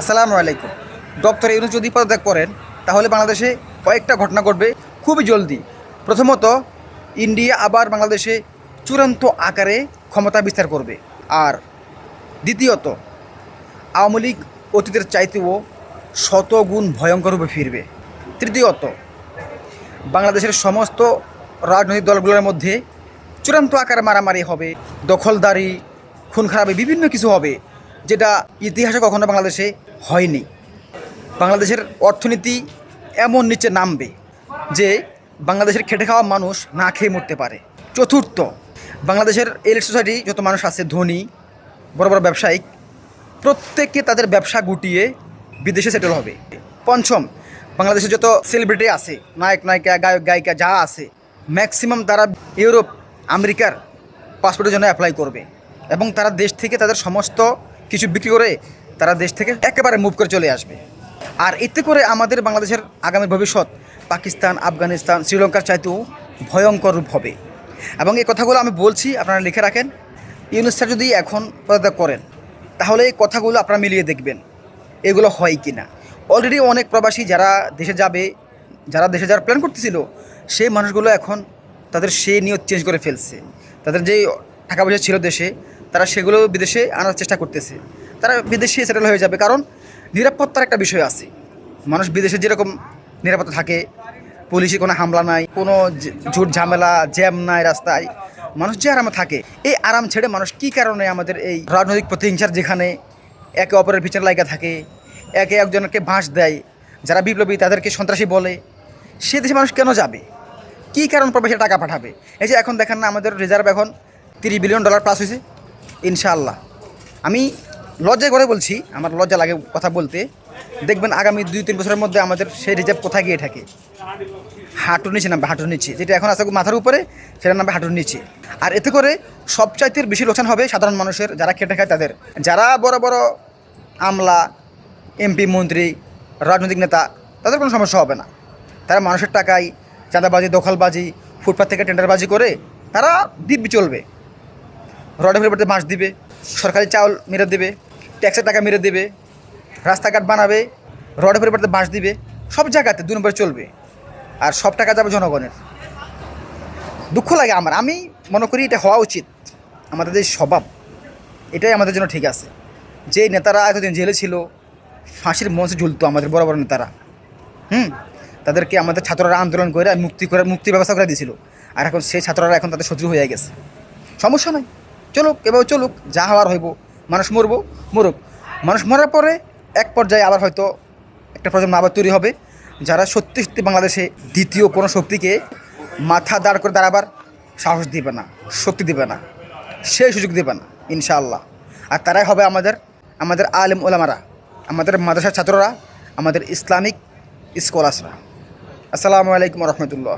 আসসালামু আলাইকুম। ডক্টর ইউনুস যদি পদত্যাগ করেন, তাহলে বাংলাদেশে কয়েকটা ঘটনা ঘটবে খুবই জলদি। প্রথমত, ইন্ডিয়া আবার বাংলাদেশে চূড়ান্ত আকারে ক্ষমতা বিস্তার করবে। আর দ্বিতীয়ত, আওয়ামী লীগ অতীতের চাইতেও শতগুণ ভয়ঙ্কর রূপে ফিরবে। তৃতীয়ত, বাংলাদেশের সমস্ত রাজনৈতিক দলগুলোর মধ্যে চূড়ান্ত আকারে মারামারি হবে, দখলদারি খুন খারাপি বিভিন্ন কিছু হবে, যেটা ইতিহাসে কখনো বাংলাদেশে হয়নি। বাংলাদেশের অর্থনীতি এমন নিচে নামবে যে বাংলাদেশের খেটে খাওয়া মানুষ না খেয়ে মরতে পারে। চতুর্থ, বাংলাদেশের এলিট সোসাইটি যত মানুষ আছে, ধনী, বড় বড় ব্যবসায়িক, প্রত্যেককে তাদের ব্যবসা গুটিয়ে বিদেশে সেটেল হবে। পঞ্চম বাংলাদেশে যত সেলিব্রিটি আছে, নায়ক, নায়িকা, গায়ক, গায়িকা, যা আছে ম্যাক্সিমাম তারা ইউরোপ, আমেরিকার পাসপোর্টের জন্য অ্যাপ্লাই করবে এবং তারা দেশ থেকে তাদের সমস্ত কিছু বিক্রি করে তারা দেশ থেকে একেবারে মুভ করে চলে আসবে। আর এতে করে আমাদের বাংলাদেশের আগামী ভবিষ্যৎ, পাকিস্তান, আফগানিস্তান, শ্রীলঙ্কার চাইতেও ভয়ঙ্কর রূপ হবে। এবং এই কথাগুলো আমি বলছি, আপনারা লিখে রাখেন। ইউনুস যদি এখন পদত্যাগ করেন, তাহলে এই কথাগুলো আপনারা মিলিয়ে দেখবেন, এগুলো হয় কি না অলরেডি অনেক প্রবাসী যারা দেশে যাবে, যারা দেশে যাওয়ার প্ল্যান করতেছিল, সেই মানুষগুলো এখন তাদের সেই নিয়ত চেঞ্জ করে ফেলছে। তাদের যে টাকা পয়সা ছিল দেশে, তারা সেগুলো বিদেশে আনার চেষ্টা করতেছে। তারা বিদেশে সেটেল হয়ে যাবে। কারণ নিরাপত্তার একটা বিষয় আছে। মানুষ বিদেশে যেরকম নিরাপত্তা থাকে, পুলিশে কোনো হামলা নাই, কোনো ঝুট ঝামেলা, জ্যাম নাই রাস্তায়, মানুষ যে আরামে থাকে। এই আরাম ছেড়ে মানুষ কী কারণে আমাদের এই রাজনৈতিক প্রতিহিংসার যেখানে একে অপরের পিছনে লাগা থাকে, একে একজনকে বাঁশ দেয়, যারা বিপ্লবী তাদেরকে সন্ত্রাসী বলে, সে দেশে মানুষ কেন যাবে? কী কারণ প্রবাসী টাকা পাঠাবে? এই যে এখন দেখেন না, আমাদের রিজার্ভ এখন তিরিশ বিলিয়ন ডলার প্লাস হয়েছে ইনশাআল্লাহ। আমি লজ্জায় করে বলছি, আমার লজ্জা লাগে কথা বলতে। দেখবেন আগামী দুই, তিন বছরের মধ্যে আমাদের সেই রিজার্ভ কোথায় গিয়ে থাকে? হাঁটুর নিচে নামবে, হাঁটুর নিচে। যেটা এখন আছে মাথার উপরে, সেটা নামবে হাঁটুর নিচে। আর এতে করে সবচাইতে বেশি লোকসান হবে সাধারণ মানুষের, যারা খেটে খায় তাদের। যারা বড় বড় আমলা এমপি মন্ত্রী, রাজনৈতিক নেতা, তাদের কোনো সমস্যা হবে না। তারা মানুষের টাকায় চাঁদাবাজি, দখলবাজি ফুটপাথ থেকে টেন্ডারবাজি করে, তারা দিব্যি চলবে। রডের পরিবর্তে বাঁশ দিবে, সরকারি চাউল মেরে দেবে। ট্যাক্সের টাকা মেরে দেবে, রাস্তাঘাট বানাবে, রডের পরিবর্তে বাঁশ দিবে, সব জায়গাতে দু নম্বরে চলবে। আর সব টাকা যাবে জনগণের। দুঃখ লাগে আমার। আমি মনে করি এটা হওয়া উচিত। আমাদের যে স্বভাব, এটাই আমাদের জন্য ঠিক আছে। যে নেতারা এতদিন জেলে ছিল, ফাঁসির মঞ্চে ঝুলতো আমাদের বড় বড় নেতারা। হুম? তাদেরকে আমাদের ছাত্ররা আন্দোলন করে মুক্তি করে, মুক্তি ব্যবস্থা করে দিয়েছিল। আর এখন সেই ছাত্ররা এখন তাদের শত্রু হয়ে গেছে। সমস্যা নাই। চলুক, এভাবে চলুক, যা হওয়ার হইব। মানুষ মরব, মরুক। মানুষ মরার পরে এক পর্যায়ে আবার হয়তো একটা প্রজন্ম আবার তৈরি হবে, যারা সত্যি সত্যি বাংলাদেশে দ্বিতীয় কোনো শক্তিকে মাথা দাঁড় করে দাঁড়াবার সাহস দিবে না, শক্তি দিবে না, সেই সুযোগ দেবে না, ইনশাআল্লাহ। আর তারাই হবে আমাদের আমাদের আলেম ওলামারা, আমাদের মাদ্রাসার ছাত্ররা, আমাদের ইসলামিক স্কলার্সরা। আসসালামু আলাইকুম রহমতুল্লাহ।